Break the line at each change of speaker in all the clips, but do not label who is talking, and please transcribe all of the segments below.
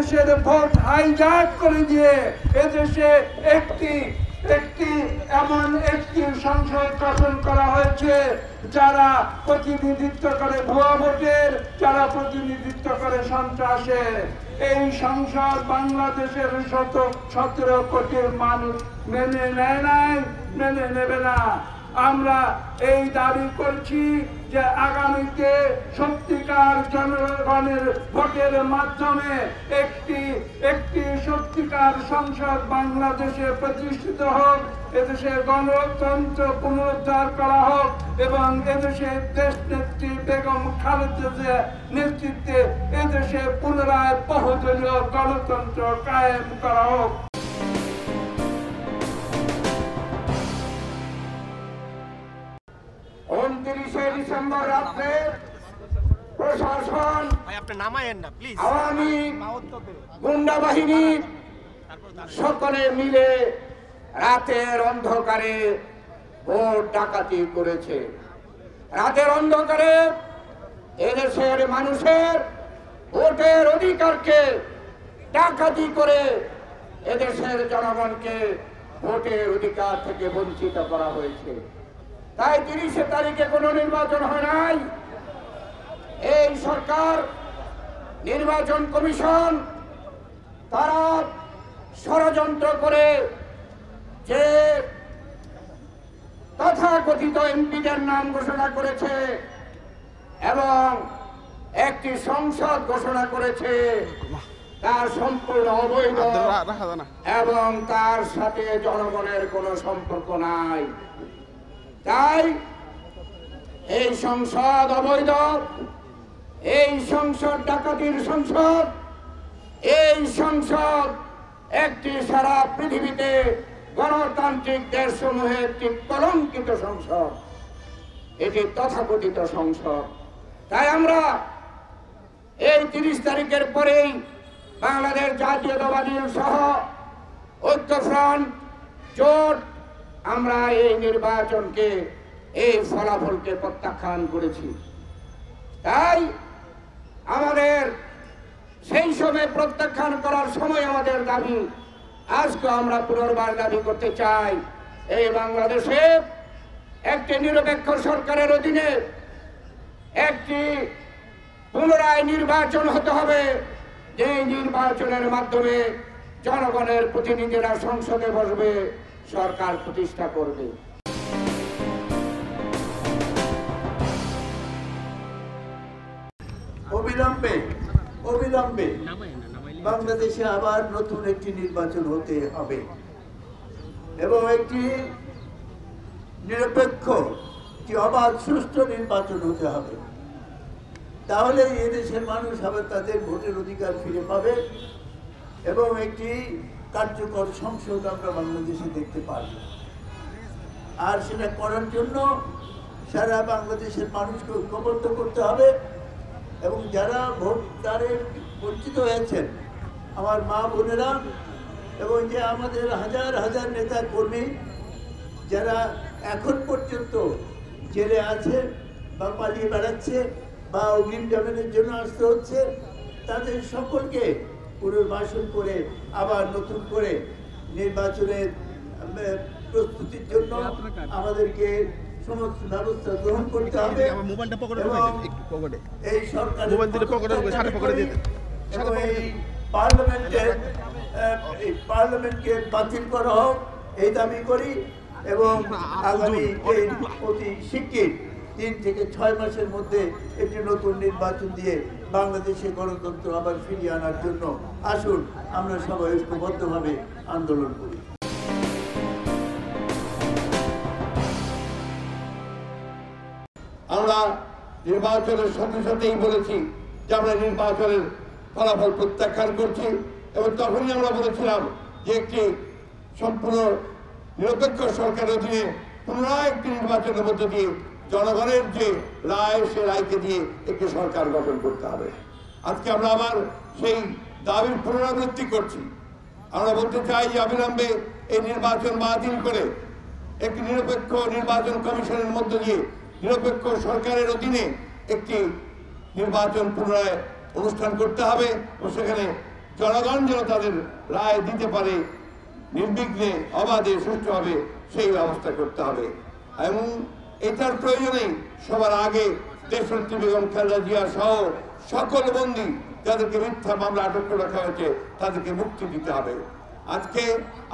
এদেশের vote hijack করে দিয়ে এদেশে একটি একটি, এমন একটি সংসদ গঠন করা হয়েছে, যারা প্রতিনিধিত্ব করে ভুয়া ভোটের, যারা প্রতিনিধিত্ব করে সন্ত্রাসের। এই সংসদ বাংলাদেশের শত, সতেরো কোটির মানুষ মেনে নেয় নাই, মেনে নেবে না। আমরা এই দাবি করছি যে আগামীতে সত্যিকার জনগণের ভোটের মাধ্যমে একটি একটি সত্যিকার সংসদ বাংলাদেশে প্রতিষ্ঠিত হোক, এদেশে গণতন্ত্র পুনরুদ্ধার করা হোক এবং এদেশে দেশ নেত্রী বেগম খালেদা নেতৃত্বে এদেশে পুনরায় বহুদলীয় গণতন্ত্র কায়েম করা হোক।
ডিসেম্বর রাত্রে প্রশাসন
ভাই আপনি নামায়েন
আওয়ামী গুন্ডা বাহিনী সকলে মিলে রাতের অন্ধকারে ভোট ডাকাতি করেছে। রাতের অন্ধকারে এদেশের মানুষের ভোটের অধিকারকে ডাকাতি করে এদেশের জনগণকে ভোটের অধিকার থেকে বঞ্চিত করা হয়েছে। তাই তিরিশে তারিখে কোনো নির্বাচন হয় নাই। এই সরকার নির্বাচন কমিশন তারা ষড়যন্ত্র করে যে তথাকথিত এমপিদের নাম ঘোষণা করেছে এবং একটি সংসদ ঘোষণা করেছে তার সম্পূর্ণ অবৈধ এবং তার সাথে জনগণের কোনো সম্পর্ক নাই। তাই এই সংসদ অবৈধ, এই সংসদ ডাকাতির সংসদ, এই সংসদ একটি সারা পৃথিবীতে গণতান্ত্রিক দেশসমূহে একটি কলঙ্কিত সংসদ। এটি তথাকথিত সংসদ। তাই আমরা এই তিরিশ তারিখের পরেই বাংলাদেশ জাতীয়তাবাদী সহ ঐক্যফ্রন্ট, জোট আমরা এই নির্বাচনকে, এই ফলাফলকে প্রত্যাখ্যান করেছি। তাই আমাদের সেই সময় প্রত্যাখ্যান করার সময় আমাদের দাবি, আজকে আমরা পুনর্বার দাবি করতে চাই, এই বাংলাদেশে একটি নিরপেক্ষ সরকারের অধীনে একটি পুনরায় নির্বাচন হতে হবে। যে নির্বাচনের মাধ্যমে জনগণের প্রতিনিধিরা সংসদে বসবে সরকার প্রতিষ্ঠা করবে।
অবিলম্বে অবিলম্বে বাংলাদেশে আবার নতুন একটি নির্বাচন হতে হবে এবং একটি নিরপেক্ষ, একটি অবাধ, সুষ্ঠু নির্বাচন হতে হবে। তাহলে এদেশের মানুষ আবার তাদের ভোটের অধিকার ফিরে পাবে এবং একটি কার্যকর সংসদ আমরা বাংলাদেশে দেখতে পারব। আর সেটা করার জন্য সারা বাংলাদেশের মানুষকে ঐক্যবদ্ধ করতে হবে এবং যারা ভোটদারে বঞ্চিত হয়েছেন, আমার মা বোনেরা এবং যে আমাদের হাজার হাজার নেতা কর্মী যারা এখন পর্যন্ত জেলে আছে বা পালিয়ে বেড়াচ্ছে বা অগ্রিম জামিনের জন্য আসতে হচ্ছে, তাদের সকলকে পুনর্বাসন করে আবার নতুন করে নির্বাচনের প্রস্তুতির জন্য আমাদেরকে সমস্ত ব্যবস্থা গ্রহণ করতে হবে। এই এই পার্লামেন্টের এই পার্লামেন্টকে বাতিল করা হোক এই দাবি করি এবং আগামী এই অতি শিগগির তিন থেকে ছয় মাসের মধ্যে একটি নতুন নির্বাচন দিয়ে বাংলাদেশে গণতন্ত্র আবার ফিরিয়ে আনার জন্য আসুন, আমরা সবাই ঐক্যবদ্ধভাবে আন্দোলন করি।
আমরা নির্বাচনের সাথে সাথেই বলেছি যে আমরা নির্বাচনের ফলাফল প্রত্যাখ্যান করছি এবং তখনই আমরা বলেছিলাম যে একটি সম্পূর্ণ নিরপেক্ষ সরকারের অধীনে পুনরায় একটি নির্বাচনের মধ্য দিয়ে জনগণের যে রায়, সে রায়কে দিয়ে একটি সরকার গঠন করতে হবে। আজকে আমরা আবার সেই দাবির পুনরাবৃত্তি করছি। আমরা বলতে চাই যে অবিলম্বে এই নির্বাচন বাতিল করে একটি নিরপেক্ষ নির্বাচন কমিশনের মধ্য দিয়ে নিরপেক্ষ সরকারের অধীনে একটি নির্বাচন পুনরায় অনুষ্ঠান করতে হবে ও সেখানে
জনগণ যেন তাদের রায় দিতে পারে, নির্বিঘ্নে অবাধে সুষ্ঠুভাবে সেই ব্যবস্থা করতে হবে। এবং এটার প্রয়োজনে সবার আগে দেশনেত্রী বেগম জিয়া সহ সকল বন্দী যাদেরকে মিথ্যা মামলা আটক করে রাখা হয়েছে, তাদেরকে মুক্তি দিতে হবে। আজকে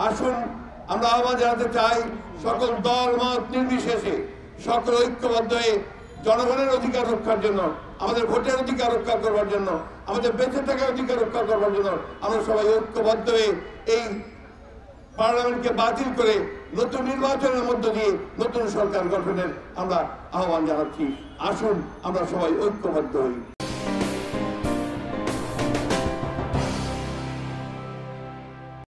আসুন, আমরা আহ্বান জানাতে চাই সকল দল, মত নির্বিশেষে সকল ঐক্যবদ্ধ হয়ে জনগণের অধিকার রক্ষার জন্য, আমাদের ভোটের অধিকার রক্ষা করবার জন্য, আমাদের বেঁচে থাকার অধিকার রক্ষা করবার জন্য আমরা সবাই ঐক্যবদ্ধ হয়ে এই পার্লামেন্টকে বাতিল করে নতুন নির্বাচনের মধ্য দিয়ে নতুন সরকার গঠনের আমরা আহ্বান জানাচ্ছি। আসুন, আমরা সবাই ঐক্যবদ্ধ হই।